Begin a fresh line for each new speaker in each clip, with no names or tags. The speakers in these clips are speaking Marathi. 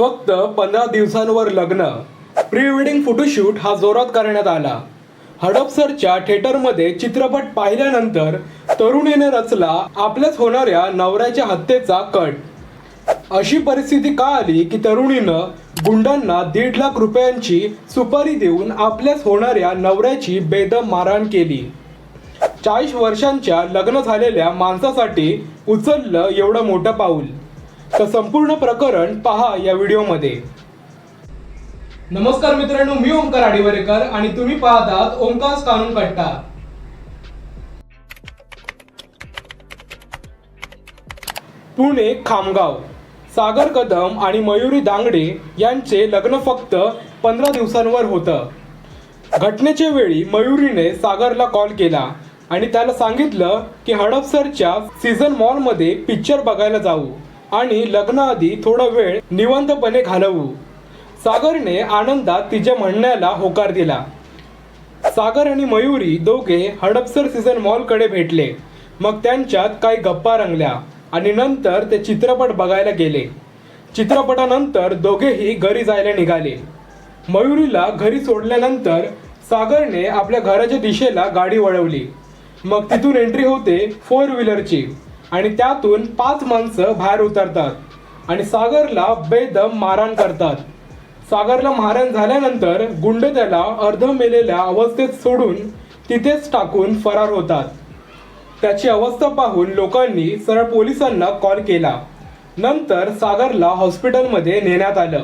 फक्त पंधरा दिवसांवर लग्न प्री वेडिंग फोटोशूट हा जोरात करण्यात आला. हडपसरच्या थिएटरमध्ये चित्रपट पाहिल्यानंतर तरुणीने रचला आपल्याच होणाऱ्या नवऱ्याच्या हत्येचा कट. अशी परिस्थिती का आली की तरुणीनं गुंडांना दीड लाख रुपयांची सुपारी देऊन आपल्याच होणाऱ्या नवऱ्याची बेदम मारहाण केली. चाळीस वर्षांच्या लग्न झालेल्या माणसासाठी उचललं एवढं मोठं पाऊल. तर संपूर्ण प्रकरण पहा या व्हिडिओमध्ये. नमस्कार मित्रांनो मी ओंकार आडिवरेकर आणि तुम्ही पाहतात ओंकार कानून कट्टा. पुणे खामगाव. सागर कदम आणि मयुरी दांगडे यांचे लग्न फक्त पंधरा दिवसांवर होतं. घटनेच्या वेळी मयुरीने सागरला कॉल केला आणि त्याला सांगितलं की हडपसरच्या सीझन मॉलमध्ये पिक्चर बघायला जाऊ. आणि लग्नाआधी थोडा वेळ निवांतपणे घालवू. सागरने आनंदात तिच्या म्हणण्याला होकार दिला. सागर आणि मयुरी दोघे हडपसर सीझन मॉलकडे भेटले. मग त्यांच्यात काही गप्पा रंगल्या आणि नंतर ते चित्रपट बघायला गेले. चित्रपटानंतर दोघेही घरी जायला निघाले. मयुरीला घरी सोडल्यानंतर सागरने आपल्या घराच्या दिशेला गाडी वळवली. मग तिथून एंट्री होते फोर व्हीलरची आणि त्यातून पाच माणसं बाहेर उतरतात आणि सागरला बेदम मारहाण करतात. सागरला मारहाण झाल्यानंतर गुंड त्याला अर्ध मेलेल्या अवस्थेत सोडून तिथेच टाकून फरार होतात. त्याची अवस्था पाहून लोकांनी सरळ पोलिसांना कॉल केला. नंतर सागरला हॉस्पिटलमध्ये नेण्यात आलं.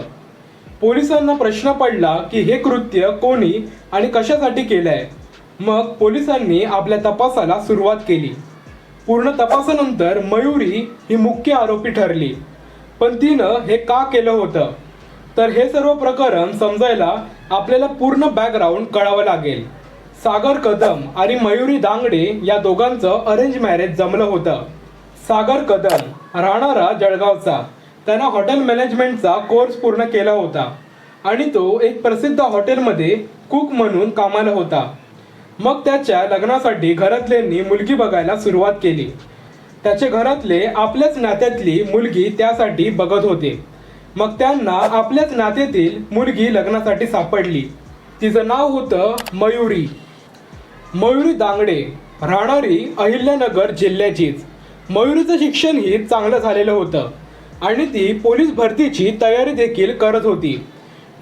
पोलिसांना प्रश्न पडला की हे कृत्य कोणी आणि कशासाठी केलंय? मग पोलिसांनी आपल्या तपासाला सुरुवात केली. पूर्ण तपासानंतर मयुरी ही मुख्य आरोपी ठरली. पण तिनं हे का केलं होतं? तर हे सर्व प्रकरण समजायला आपल्याला पूर्ण बॅकग्राऊंड कळावं लागेल. सागर कदम आणि मयुरी दांगडे या दोघांचं अरेंज मॅरेज जमलं होतं. सागर कदम राहणारा जळगावचा. त्यानं हॉटेल मॅनेजमेंटचा कोर्स पूर्ण केला होता. आणि तो एक प्रसिद्ध हॉटेलमध्ये कुक म्हणून कामाला होता. मग त्याच्या लग्नासाठी घरातल्यांनी मुलगी बघायला सुरुवात केली. त्याचे घरातले आपल्याच नात्यातली मुलगी त्यासाठी बघत होते. मग त्यांना आपल्याच नात्यातील मुलगी लग्नासाठी सापडली. तिचं नाव होतं मयुरी. मयुरी दांगडे राहणारी अहिल्यानगर जिल्ह्याचीच. मयुरीचं शिक्षणही चांगलं झालेलं होतं आणि ती पोलीस भरतीची तयारी देखील करत होती.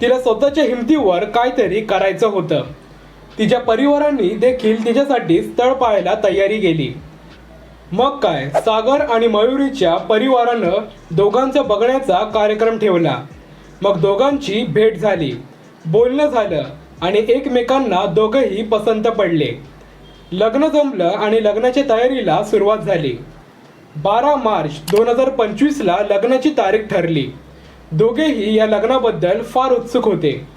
तिला स्वतःच्या हिमतीवर काहीतरी करायचं होतं. तिच्या परिवारांनी देखील तिच्यासाठी स्थळ पाहायला तयारी केली. मग काय सागर आणि मयुरीच्या परिवारानं दोघांचं बघण्याचा कार्यक्रम ठेवला. मग दोघांची भेट झाली. बोलणं झालं आणि एकमेकांना दोघंही पसंत पडले. लग्न जमलं आणि लग्नाच्या तयारीला सुरुवात झाली. बारा मार्च दोन हजार पंचवीसला लग्नाची तारीख ठरली. दोघेही या लग्नाबद्दल फार उत्सुक होते.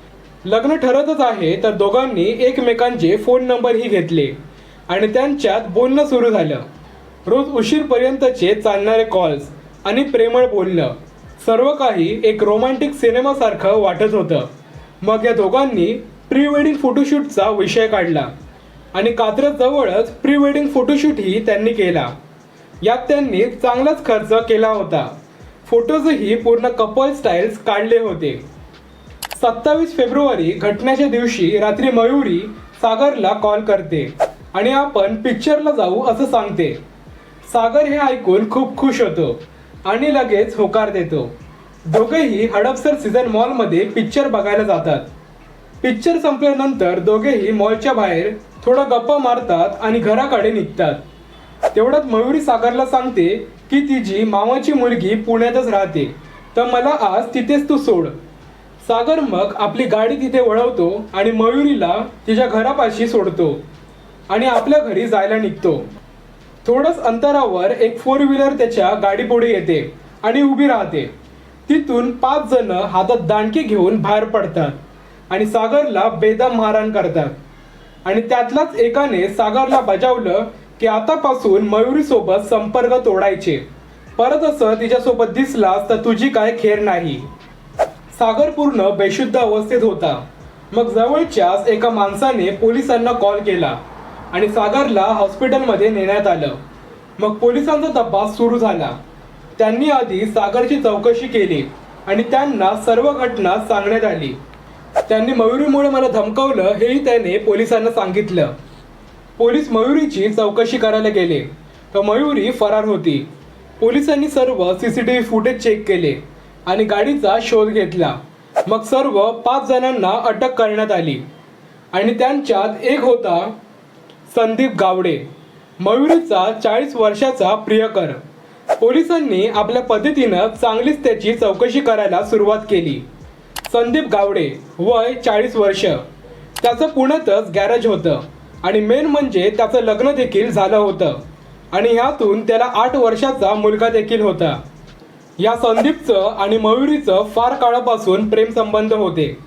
लग्न ठरतच आहे तर दोघांनी एकमेकांचे फोन नंबरही घेतले. आणि त्यांच्यात बोलणं सुरू झालं. रोज उशीरपर्यंतचे चालणारे कॉल्स आणि प्रेमळ बोलणं. सर्व काही एक रोमॅन्टिक सिनेमासारखं वाटत होतं. मग या दोघांनी प्री वेडिंग फोटोशूटचा विषय काढला. आणि कात्रजवळच प्री वेडिंग फोटोशूटही त्यांनी केला. यात त्यांनी चांगलाच खर्च केला होता. फोटोजही पूर्ण कपल स्टाईल्स काढले होते. सत्तावीस फेब्रुवारी घटनेच्या दिवशी रात्री मयुरी सागरला कॉल करते आणि आपण पिक्चरला जाऊ असं सांगते. सागर हे ऐकून खूप खुश होतो आणि लगेच होकार देतो. दोघेही हडपसर सीझन मॉलमध्ये पिक्चर बघायला जातात. पिक्चर संपल्यानंतर दोघेही मॉलच्या बाहेर थोडं गप्पा मारतात आणि घराकडे निघतात. तेवढ्यात मयुरी सागरला सांगते की तिची मामाची मुलगी पुण्यातच राहते. तर मला आज तिथेच तू सोड. सागर मग आपली गाडी तिथे वळवतो आणि मयुरीला तिच्या घरापाशी सोडतो आणि आपल्या घरी जायला निघतो. थोडंच अंतरावर एक फोर व्हीलर त्याच्या गाडीपुढे येते आणि उभी राहते. तिथून पाच जण हातात दांडकी घेऊन बाहेर पडतात आणि सागरला बेदम मारहाण करतात. आणि त्यातलाच एकाने सागरला बजावलं की आतापासून मयुरीसोबत संपर्क तोडायचे. परत असं तिच्यासोबत दिसलास तर तुझी काय खेर नाही. सागर पूर्ण बेशुद्ध अवस्थेत होता. मग जवळच्याच एका माणसाने पोलिसांना कॉल केला आणि सागरला हॉस्पिटलमध्ये नेण्यात आलं. मग पोलिसांचा तपास सुरू झाला. त्यांनी आधी सागरची चौकशी केली आणि त्यांना सर्व घटना सांगण्यात आली. त्यांनी मयुरीमुळे मला धमकावलं हेही त्याने पोलिसांना सांगितलं. पोलीस मयुरीची चौकशी करायला गेले. तर मयुरी फरार होती. पोलिसांनी सर्व C C T V footage check केले. आणि गाडीचा शोध घेतला. मग सर्व पाच जणांना अटक करण्यात आली. आणि त्यांच्यात एक होता संदीप गावडे. मयुरीचा चाळीस वर्षाचा प्रियकर. पोलिसांनी आपल्या पद्धतीनं चांगलीच त्याची चौकशी करायला सुरुवात केली. संदीप गावडे वय चाळीस वर्ष. त्याचं पुण्यातच गॅरेज होतं. आणि मेन म्हणजे त्याचं लग्न देखील झालं होतं. आणि ह्यातून त्याला आठ वर्षाचा मुलगा देखील होता. या संदीपचं आणि मयुरीचं फार काळापासून प्रेमसंबंध होते.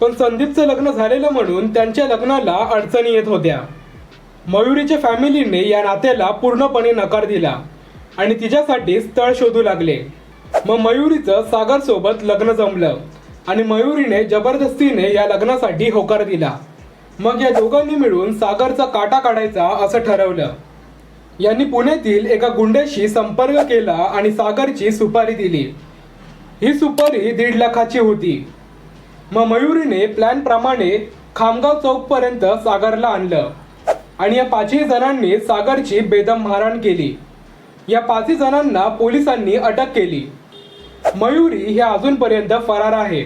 पण संदीपचं लग्न झालेलं म्हणून त्यांच्या लग्नाला अडचणी येत होत्या. मयुरीच्या फॅमिलीने या नात्याला पूर्णपणे नकार दिला आणि तिच्यासाठी स्थळ शोधू लागले. मग मयुरीचं सागर सोबत लग्न जमलं आणि मयुरीने जबरदस्तीने या लग्नासाठी होकार दिला. मग या दोघांनी मिळून सागरचा काटा काढायचा असं ठरवलं. यांनी पुण्यातील एका गुंड्याशी संपर्क केला आणि सागरची सुपारी दिली. ही सुपारी दीड लाखाची होती. मग मयुरीने प्लॅन प्रमाणे खामगाव चौकपर्यंत सागरला आणलं आणि या पाचही जणांनी सागरची बेदम मारहाण केली. या पाचही जणांना पोलिसांनी अटक केली. मयुरी ही अजूनपर्यंत फरार आहे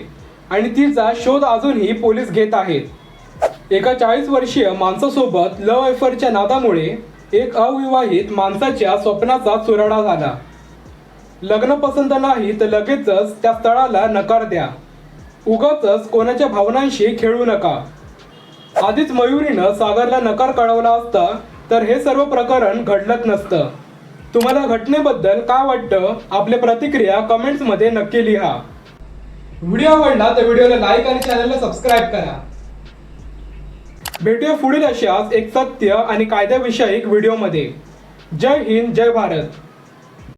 आणि तिचा शोध अजूनही पोलीस घेत आहेत. एका चाळीस वर्षीय माणसासोबत लव एफरच्या नादामुळे एक अविवाहित माणसाच्या स्वप्नाचा चुराडा झाला. लग्न पसंत नाही तर लगेचच त्या स्थळाला नकार द्या. उगाच कोणाच्या भावनांशी खेळू नका. आधीच मयुरीनं सागरला नकार कळवला असता तर हे सर्व प्रकरण घडलंच नसतं. तुम्हाला घटनेबद्दल काय वाटतं आपल्या प्रतिक्रिया कमेंट्समध्ये नक्की लिहा. व्हिडिओ आवडला तर व्हिडिओला लाईक आणि चॅनलला सबस्क्राईब करा. भेटूया पुढील अशाच एक सत्य आणि कायद्याविषयक व्हिडिओमध्ये. जय हिंद जय भारत.